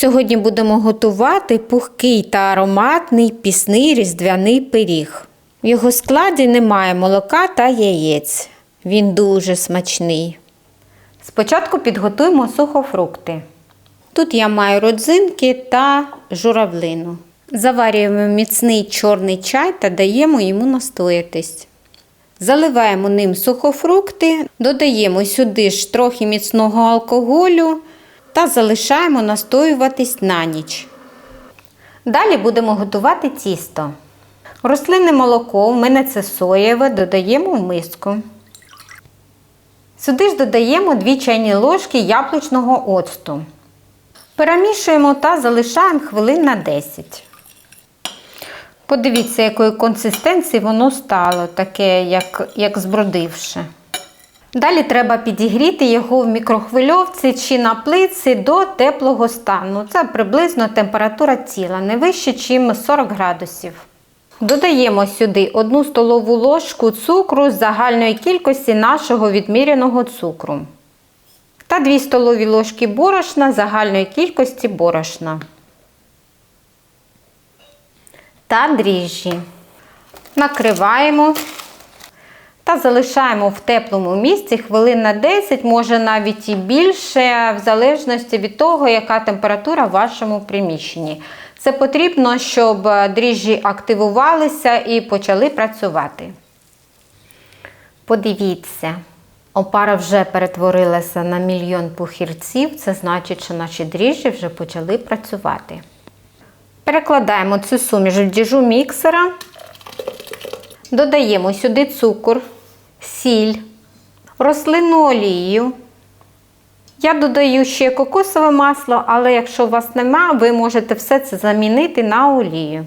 Сьогодні будемо готувати пухкий та ароматний пісний різдвяний пиріг. В його складі немає молока та яєць. Він дуже смачний. Спочатку підготуємо сухофрукти. Тут я маю родзинки та журавлину. Заварюємо міцний чорний чай та даємо йому настоятись. Заливаємо ним сухофрукти, додаємо сюди ж трохи міцного алкоголю та залишаємо настоюватись на ніч. Далі будемо готувати тісто. Рослинне молоко, в мене це соєве, додаємо в миску. Сюди ж додаємо 2 чайні ложки яблучного оцту. Перемішуємо та залишаємо хвилин на 10. Подивіться, якої консистенції воно стало, таке, як, як збродивше. Далі треба підігріти його в мікрохвильовці чи на плиці до теплого стану. Це приблизно температура тіла, не вище, ніж 40 градусів. Додаємо сюди 1 столову ложку цукру з загальної кількості нашого відміряного цукру та 2 столові ложки борошна загальної кількості борошна та дріжджі. Накриваємо та залишаємо в теплому місці хвилин на 10, може навіть і більше, в залежності від того, яка температура в вашому приміщенні. Це потрібно, щоб дріжджі активувалися і почали працювати. Подивіться, опара вже перетворилася на мільйон пухірців, це значить, що наші дріжджі вже почали працювати. Перекладаємо цю суміш в діжу міксера. Додаємо сюди цукор, сіль, рослинну олію. Я додаю ще кокосове масло, але якщо у вас нема, ви можете все це замінити на олію.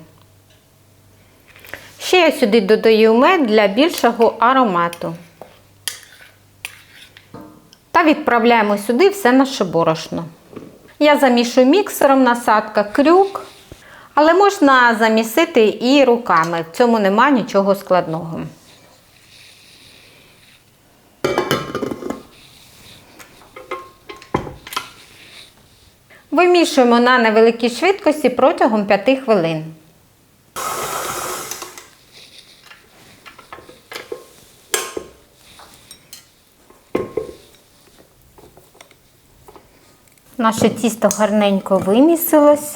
Ще я сюди додаю мед для більшого аромату. Та відправляємо сюди все наше борошно. Я замішую міксером, насадка крюк. Але можна замісити і руками. В цьому нема нічого складного. Вимішуємо на невеликій швидкості протягом 5 хвилин. Наше тісто гарненько вимісилось.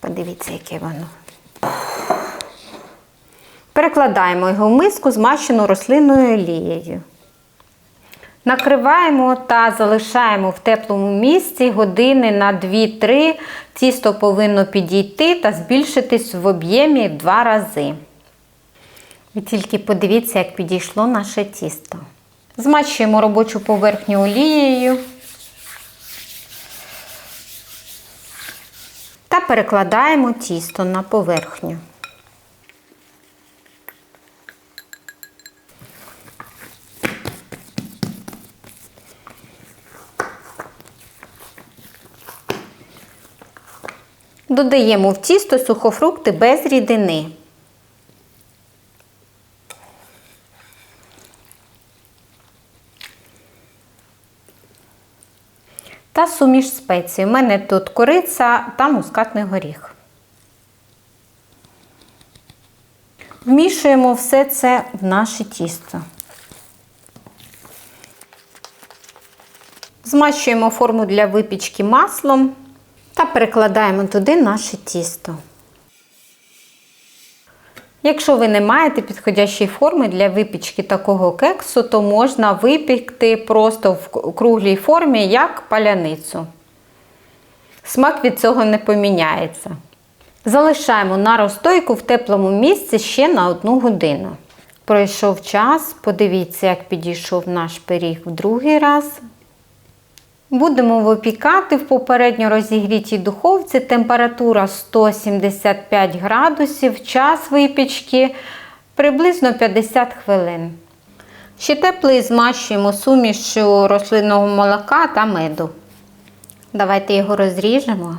Подивіться, яке воно. Перекладаємо його в миску, змащену рослинною олією. Накриваємо та залишаємо в теплому місці години на 2-3. Тісто повинно підійти та збільшитись в об'ємі в два рази. Ви тільки подивіться, як підійшло наше тісто. Змащуємо робочу поверхню олією. Та перекладаємо тісто на поверхню. Додаємо в тісто сухофрукти без рідини. Та суміш спецій. У мене тут кориця та мускатний горіх. Вмішуємо все це в наше тісто. Змащуємо форму для випічки маслом та перекладаємо туди наше тісто. Якщо ви не маєте підходящої форми для випічки такого кексу, то можна випікти просто в круглій формі, як паляницю. Смак від цього не поміняється. Залишаємо на розстойку в теплому місці ще на одну годину. Пройшов час, подивіться, як підійшов наш пиріг в другий раз. Будемо випікати в попередньо розігрітій духовці температура 175 градусів, час випічки приблизно 50 хвилин. Ще теплий змащуємо сумішю рослинного молока та меду. Давайте його розріжемо.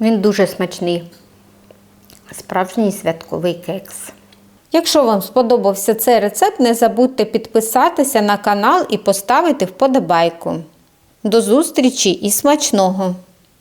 Він дуже смачний. Справжній святковий кекс. Якщо вам сподобався цей рецепт, не забудьте підписатися на канал і поставити вподобайку. До зустрічі і смачного!